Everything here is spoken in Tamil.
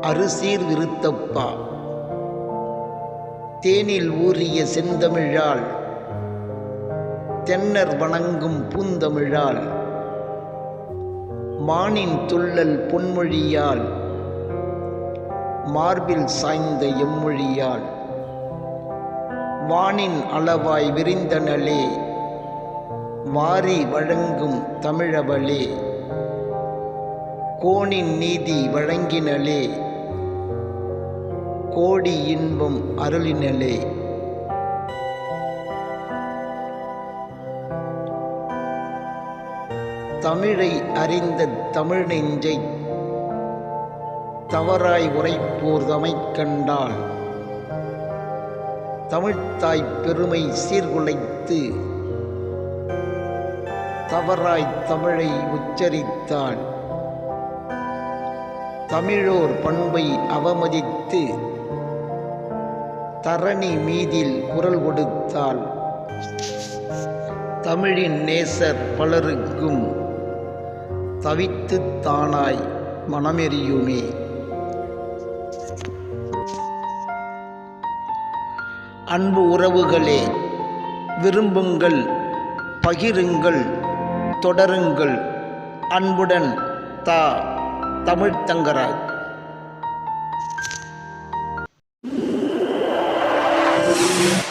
அரிசீர் விருத்தப்பா. தேனில் ஊறிய செந்தமிழால் தென்னர் வணங்கும் பூந்தமிழால் மானின் துள்ளல் பொன்மொழியால் மார்பில் சாய்ந்த எம்மொழியால் வானின் அளவாய் விரிந்தனளே வாரி வழங்கும் தமிழவளே. கோணின் நீதி வழங்கினலே. கோடி இன்பம் அருளினலே. தமிழை அறிந்த தமிழ் நெஞ்சை தவறாய் உரைப்போர் தமைக் கண்டால் தமிழ்த்தாய் பெருமை சீர்குலைத்து தவறாய் தமிழை உச்சரித்தாள். தமிழோர் பண்பை அவமதித்து தரணி மீதில் குரல் கொடுத்தால் தமிழின் நேசர் பலருக்கும் தவித்துத் தானாய் மனமெறியுமே அன்பு உறவுகளே விரும்புங்கள் பகிருங்கள் தொடருங்கள். அன்புடன் தா. தமிழ் தங்கராஜ் Yeah.